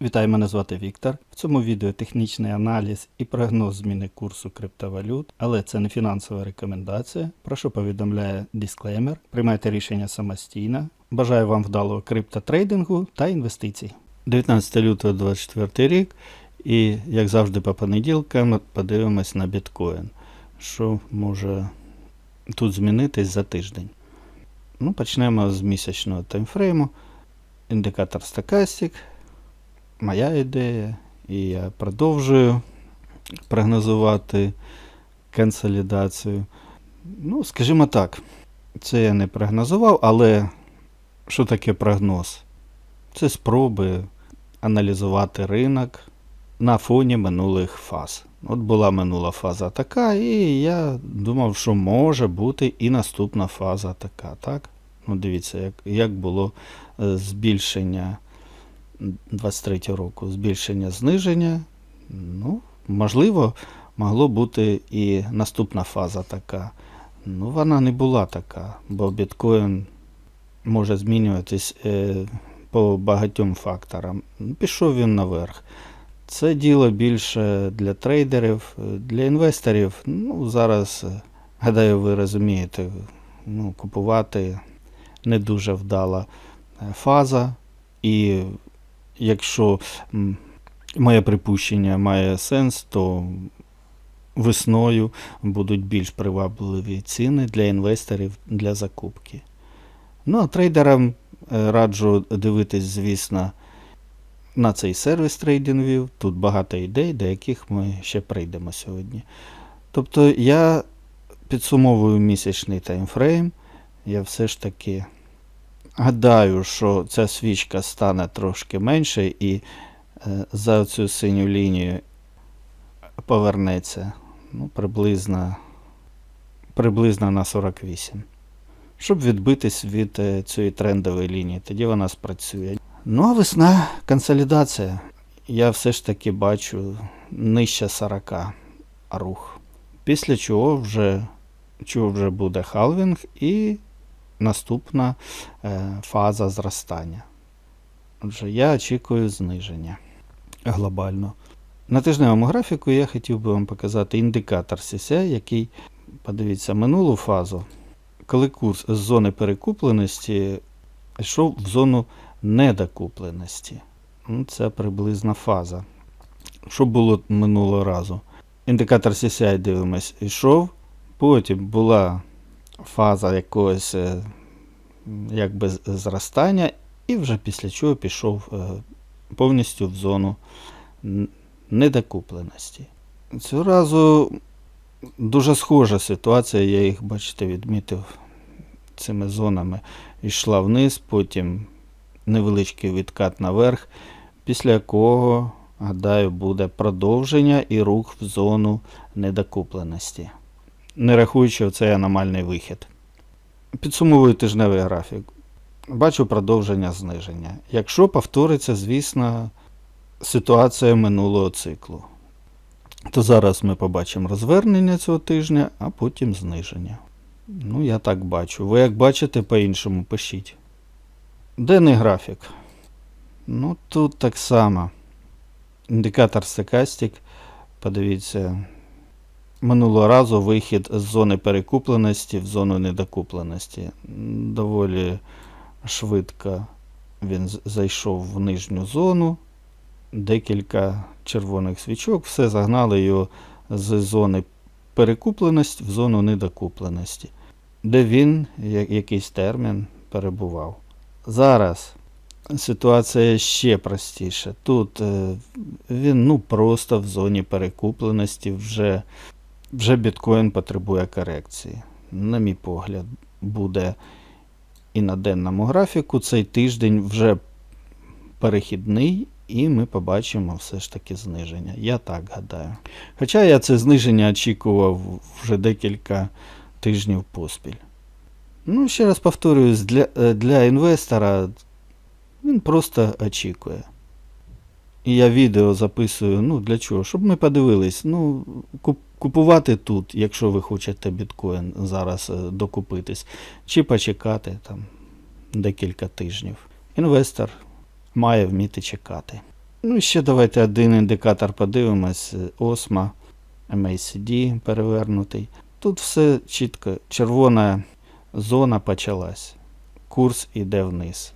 Вітаю, мене звати Віктор. В цьому відео технічний аналіз і прогноз зміни курсу криптовалют, але це не фінансова рекомендація. Прошу повідомляє дисклеймер. Приймайте рішення самостійно. Бажаю вам вдалого криптотрейдингу та інвестицій. 19 лютого 2024 рік. І, як завжди, по понеділкам подивимось на біткоін. Що може тут змінитись за тиждень? Ну, почнемо з місячного таймфрейму. Індикатор стокастик моя ідея, і я продовжую прогнозувати консолідацію. Ну, скажімо так, це я не прогнозував, але що таке прогноз? Це спроби аналізувати ринок на фоні минулих фаз. От була минула фаза така, і я думав, що може бути і наступна фаза така. так? Ну, дивіться, як, як було е, збільшення 23 року збільшення зниження. Ну, можливо, могло бути і наступна фаза така. Ну, вона не була така, бо біткоін може змінюватись е, по багатьом факторам. Пішов він наверх. Це діло більше для трейдерів, для інвесторів. Ну, зараз, е, гадаю, ви розумієте, ну, купувати не дуже вдала е, фаза. І якщо моє припущення має сенс, то весною будуть більш привабливі ціни для інвесторів для закупки. Ну, а трейдерам е, раджу дивитись, звісно, на цей сервіс TradingView. Тут багато ідей, до яких ми ще прийдемо сьогодні. Тобто я підсумовую місячний таймфрейм. Я все ж таки гадаю, що ця свічка стане трошки менше і е, за цю синю лінію повернеться ну, приблизно, приблизно на 48. Щоб відбитись від е, цієї трендової лінії, тоді вона спрацює. Ну а весна консолідація. Я все ж таки бачу нижче 40 рух. Після чого вже, чого вже буде халвінг і наступна е, фаза зростання. Отже, я очікую зниження глобально. На тижневому графіку я хотів би вам показати індикатор CCI, який, подивіться, минулу фазу, коли курс з зони перекупленості йшов в зону недокупленості. Ну, Це приблизна фаза. Що було минулого разу? Індикатор CCI, дивимось, йшов, потім була фаза якогось е, якби зростання, і вже після чого пішов е, повністю в зону недокупленості. Цього разу дуже схожа ситуація, я їх, бачите, відмітив цими зонами. Йшла вниз, потім невеличкий відкат наверх, після якого, гадаю, буде продовження і рух в зону недокупленості не рахуючи оцей аномальний вихід. Підсумовую тижневий графік. Бачу продовження зниження. Якщо повториться, звісно, ситуація минулого циклу, то зараз ми побачимо розвернення цього тижня, а потім зниження. Ну, я так бачу. Ви як бачите, по-іншому пишіть. Денний графік. Ну, тут так само. Індикатор стокастик. Подивіться, Минулого разу вихід з зони перекупленості в зону недокупленості. Доволі швидко він зайшов в нижню зону. Декілька червоних свічок, все загнали його з зони перекупленості в зону недокупленості, де він якийсь термін перебував. Зараз ситуація ще простіша. Тут е, він ну, просто в зоні перекупленості вже вже біткоін потребує корекції. На мій погляд, буде і на денному графіку цей тиждень вже перехідний, і ми побачимо все ж таки зниження. Я так гадаю. Хоча я це зниження очікував вже декілька тижнів поспіль. Ну, ще раз повторююсь, для, е, для інвестора він просто очікує. І я відео записую, ну для чого? Щоб ми подивились. Ну, куп- купувати тут, якщо ви хочете біткоін зараз е, докупитись, чи почекати там декілька тижнів. Інвестор має вміти чекати. Ну і ще давайте один індикатор подивимось. Осма, MACD перевернутий. Тут все чітко. Червона зона почалась. Курс іде вниз.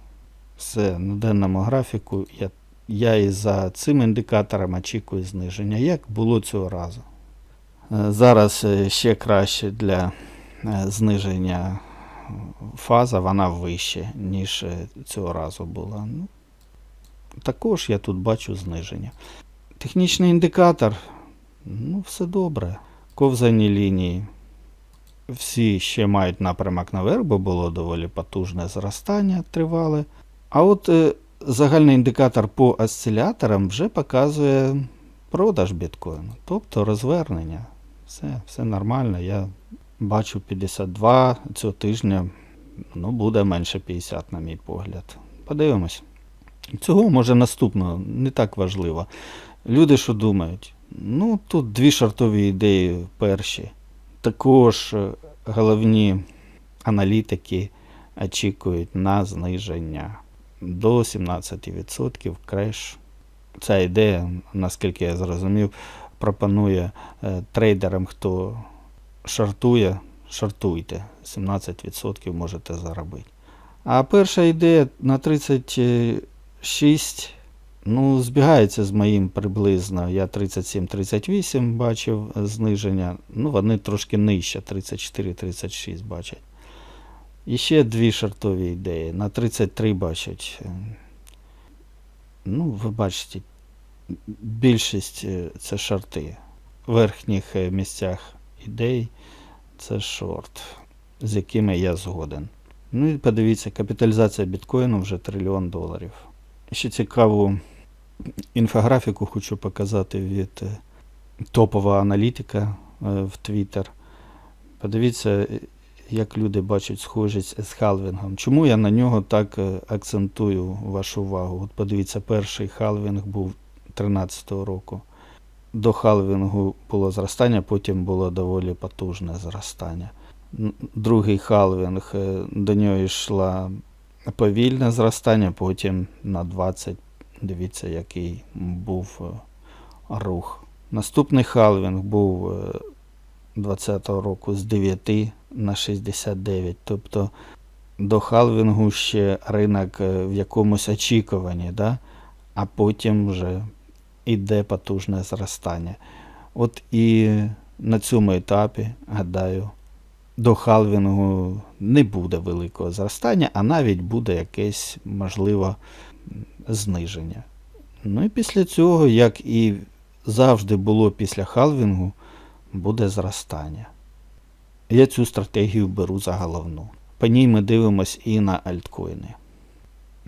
Все, на денному графіку я, я і за цим індикатором очікую зниження, як було цього разу. Е, Зараз е, ще краще для е, зниження фаза, вона вище, ніж цього разу була. Ну, також я тут бачу зниження. Технічний індикатор, ну, все добре. Ковзані лінії. Всі ще мають напрямок наверх, бо було доволі потужне зростання тривале. А от загальний індикатор по осциляторам вже показує продаж біткоїну, тобто розвернення. Все, все нормально. Я бачу 52 цього тижня. Ну, буде менше 50, на мій погляд. Подивимось. Цього може наступного, не так важливо. Люди що думають? Ну, тут дві шартові ідеї перші. Також е, головні аналітики очікують на зниження до 17% креш. Ця ідея, наскільки я зрозумів, пропонує е, трейдерам, хто шартує, шартуйте. 17% можете заробити. А перша ідея на 36, ну, збігається з моїм приблизно. Я 37-38 бачив зниження. Ну, вони трошки нижче, 34-36 бачать. І ще дві шартові ідеї. На 33 бачать. е, Ну, ви бачите, більшість е, це шорти. В верхніх е, місцях ідей це шорт, з якими я згоден. Ну і подивіться, капіталізація біткоїну вже трильйон доларів. Ще цікаву інфографіку хочу показати від е, топового аналітика в Twitter. Подивіться, як люди бачать схожість з халвінгом. Чому я на нього так акцентую вашу увагу? От подивіться, перший халвінг був 13-го року. До халвінгу було зростання, потім було доволі потужне зростання. Другий халвінг, е, до нього йшло повільне зростання, потім на 20, дивіться, який був е, рух. Наступний халвінг був е, 20-го року з 9 на 69. Тобто до халвінгу ще ринок е, в якомусь очікуванні, да? а потім вже йде потужне зростання. От і на цьому етапі, гадаю, до халвінгу не буде великого зростання, а навіть буде якесь, можливо, зниження. Ну і після цього, як і завжди було після халвінгу, буде зростання. Я цю стратегію беру за головну. По ній ми дивимось і на альткоїни.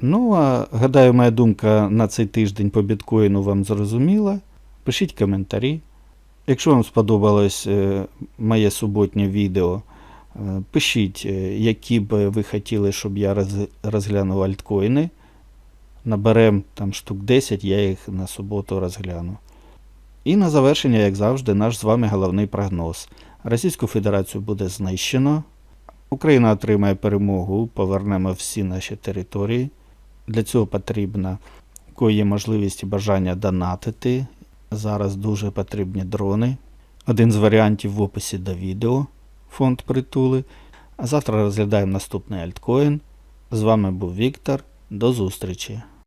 Ну, а гадаю, моя думка на цей тиждень по біткоїну вам зрозуміла. Пишіть коментарі. Якщо вам сподобалось е, моє суботнє відео, е, пишіть, е, які б ви хотіли, щоб я розглянув альткоїни. Наберем там штук 10, я їх на суботу розгляну. І на завершення, як завжди, наш з вами головний прогноз. Російську Федерацію буде знищено. Україна отримає перемогу, повернемо всі наші території. Для цього потрібно, у є можливість і бажання донатити. Зараз дуже потрібні дрони. Один з варіантів в описі до відео. Фонд притули. А завтра розглядаємо наступний альткоін. З вами був Віктор. До зустрічі!